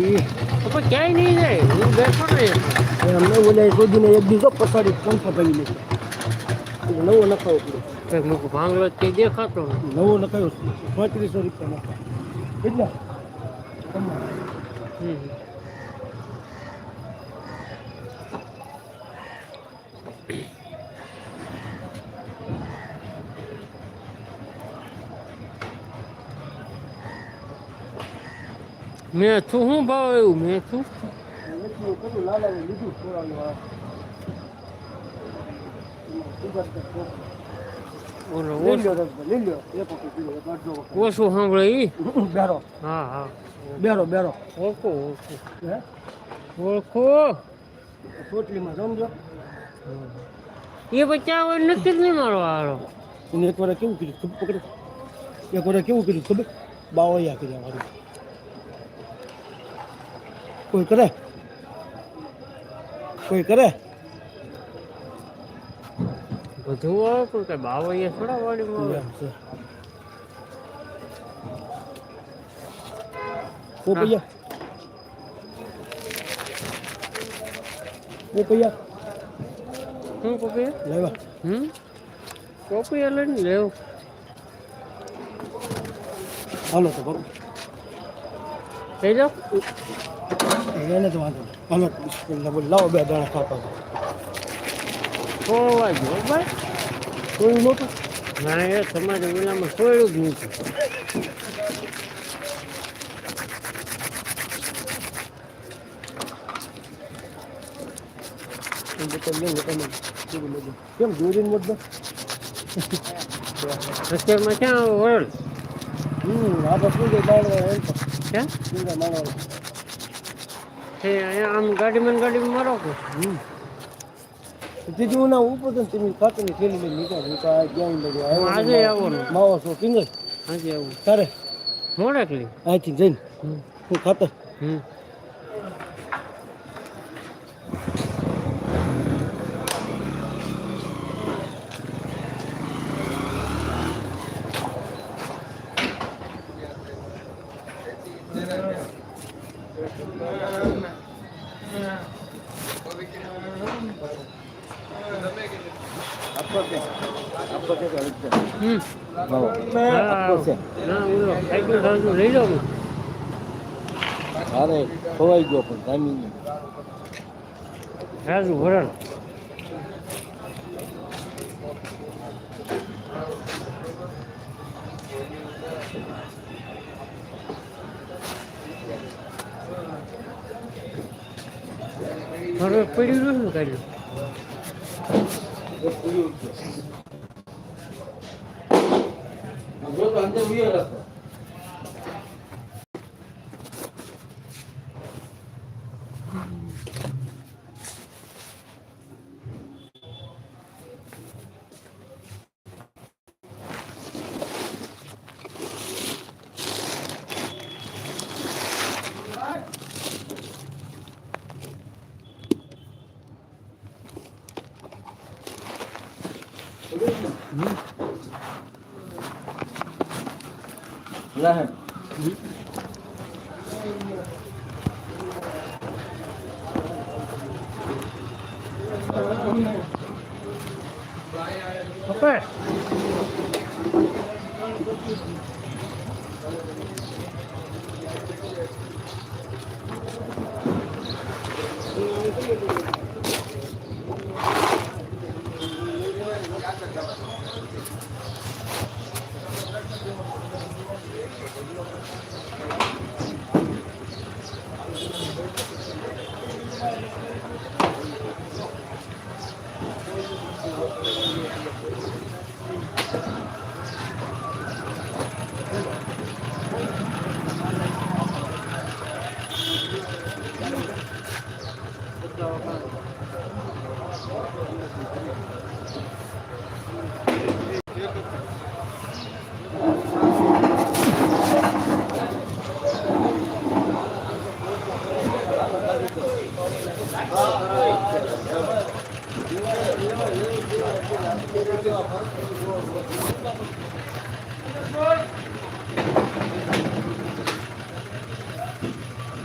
ઈ પણ ક્યાંય નહીં જાય હું બેઠો ને અમને ઓલા શોધીને એક દીધો પછાડી પંખા ભાઈ લે નવો નખાવો પડ્યો મૂકું ભાંગલો જ કંઈ દેખાતો. નવો નખાયો પાંત્રીસો રૂપિયા નખાય કેટલા. મેં છું શું ભાવ એવું મેં છું એટલું કરું લાલા લીધું સોળાનું આ ઓલો લઈ ઓછું લ્યો રસભાઈ, લઈ લ્યો એક વખત શું ભાવ એવું વખત. ઓછું સાંભળે બેરો. હા હા. બેરો બેરો. ઓળખો ઓળખો. હે? ઓળખો. પોટલીમાં સમજો એ બચ્ચા હોય જ નહીં મારો હારો. એને એક વાર કેવું કર્યું ખબર પકડે એક વાર કેવું કર્યું ખબર? બાવળિયા કર્યા વાળું કોઈ કરે કોઈ કરે બધું આવે પણ કઈ બાવળિયા થોડા વાડીમાં આવે એમ છે પોપૈયા પોપૈયા શું કોપી લેવા હમ કોપી લઈને લેવ હાલો તો બાપુ થઈ જાઓ એને તો વાંધો નહીં. હાલો બિસ્મિલ્લાહ બોલ લાવો બે દાણા ખાતા ખોવા જો ભાઈ કોઈ નહોતું ના એ તમારે વિલામાં સોયડું જ નથી એમ બતાવી લઈને તમે કેવું લાગ્યું? કેમ દોરીને મત દો અત્યારમાં ક્યાં વરલ હમ આપણે શું છે દાણા એમ તો ક્યાં ડુંગા અહીંયા આમ ગાડીમાં ગાડીમાં મારો કે. હું ના ઉપર તો તમે ખાતરની થેલી લઈને નીકળ્યા. તો આ ક્યાંય લઈ આજે આવવાનું. માવો છો કિંગર આજે આવું તારે? મોડેકલી અહીંથી જઈને. હું ખાતર. હમ હમ માવો હા આપો છે ના ઓલો સાયકલ સાયકલ લઈ જાઉં અરે ખોવાઈ ગયો પણ ટાઈમિંગ રાજુ વરણ હવે પડ્યું નથી કાઢ્યું તો અંદર Opa! が分かない。